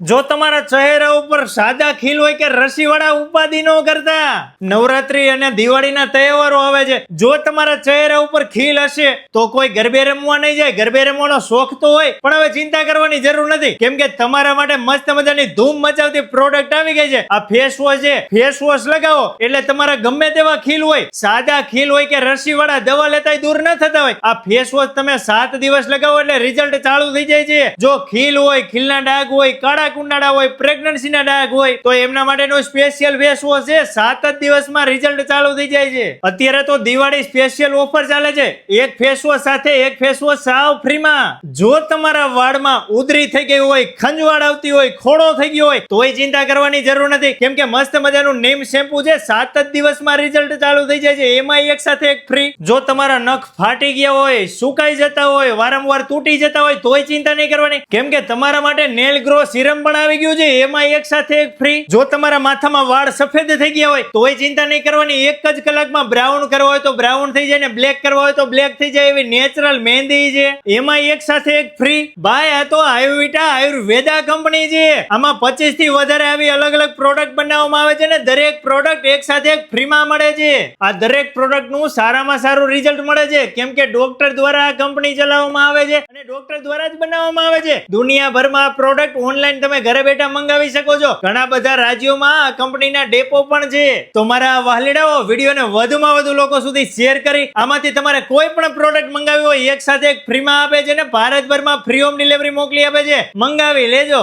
જો તમારા ચહેરા ઉપર સાદા ખીલ હોય કે રસીવાળા ઉપાધિ ન કરતા, નવરાત્રી અને દિવાળીના તહેવારો આવે છે. જો તમારા ચહેરા ઉપર ખીલ હશે, તો કોઈ ગરબે રમવા નહીં જાય. ગરબે રમવાનો શોખ તો હોય, પણ હવે ચિંતા કરવાની જરૂર નથી. કેમ કે તમારા માટે મસ્ત મજાની ધૂમ મચાવતી પ્રોડક્ટ આવી ગઈ છે. આ ફેસ વોશ છે. ફેસ વોશ લગાવો, એટલે તમારા ગમે તેવા ખીલ હોય, સાદા ખીલ હોય કે રસીવાળા દવા લેતા દૂર ન થતા હોય. આ ફેસ વોશ તમે સાત દિવસ લગાવો એટલે રિઝલ્ટ ચાલુ થઈ જાય છે. જો ખીલ હોય, ખીલના ડાઘ હોય, કાળા કુંડાળા હોય પ્રેગ્નન્સીના ડાઘ હોય, તો એમના માટેનો સ્પેશિયલ ફેસ વોશ છે. સાત જ દિવસમાં રિઝલ્ટ ચાલુ થઈ જાય છે. અત્યારે તો દિવાળી સ્પેશિયલ ઓફર ચાલે છે. એક ફેસ વોશ સાથે એક ફેસ વોશ સાવ ફ્રીમાં જો તમારા વાળમાં ઉધરી થઈ ગઈ હોય, ખંજવાળ આવતી હોય, ખોડો થઈ ગયો હોય, તોય ચિંતા કરવાની જરૂર નથી. કેમ કે મસ્ત મજાનું નીમ શેમ્પુ છે. સાત જ દિવસમાં રિઝલ્ટ ચાલુ થઈ જાય છે. એમાં એક સાથે એક ફ્રી જો તમારા નખ ફાટી ગયા હોય, સુકાઈ જતા હોય, વારંવાર તૂટી જતા હોય, તોય ચિંતા નહીં કરવાની. કેમ કે તમારા માટે નેલ ગ્રો સિરમ પણ આવી ગયું છે એમાં એક સાથે એક ફ્રી જો તમારા માથામાં વાળ સફેદ થઈ ગયા હોય, તોય ચિંતા નહીં કરવાની, એક જ કલાકમાં બ્રાઉન કરવા હોય તો બ્રાઉન થઈ જાય ને બ્લેક કરવા હોય તો બ્લેક થઈ જાય, એવી નેચરલ મહેંદી છે. એમાં એક સાથે એક ફ્રી ભાઈ, આ તો આયુર્વિટા આયુર્વેદા કંપની છે. આમાં પચીસથી વધારે આવી અલગ અલગ પ્રોડક્ટ બનાવવામાં આવે છે ને, દરેક પ્રોડક્ટ એક સાથે એક ફ્રીમાં મળે છે. આ દરેક પ્રોડક્ટનું સારામાં સારું રિઝલ્ટ મળે છે. કેમ કે ડોક્ટર દ્વારા આ કંપની ચલાવવામાં આવે છે અને ડોક્ટર દ્વારા જ બનાવવામાં આવે છે. દુનિયાભરમાં પ્રોડક્ટ ઓનલાઈન તમે ઘરે બેઠા મંગાવી શકો છો. ઘણા બધા રાજ્યોમાં કંપનીના ડેપો પણ છે. તો મારા વાહલીડાઓ વિડીયોને વધુમાં વધુ લોકો સુધી શેર કરી, આમાંથી તમારે કોઈ પણ પ્રોડક્ટ મંગાવી હોય, એક સાથે ફ્રીમાં આપે છે ને, ભારતભરમાં ફ્રી હોમ ડિલિવરી મોકલી આપે છે. મંગાવી લેજો.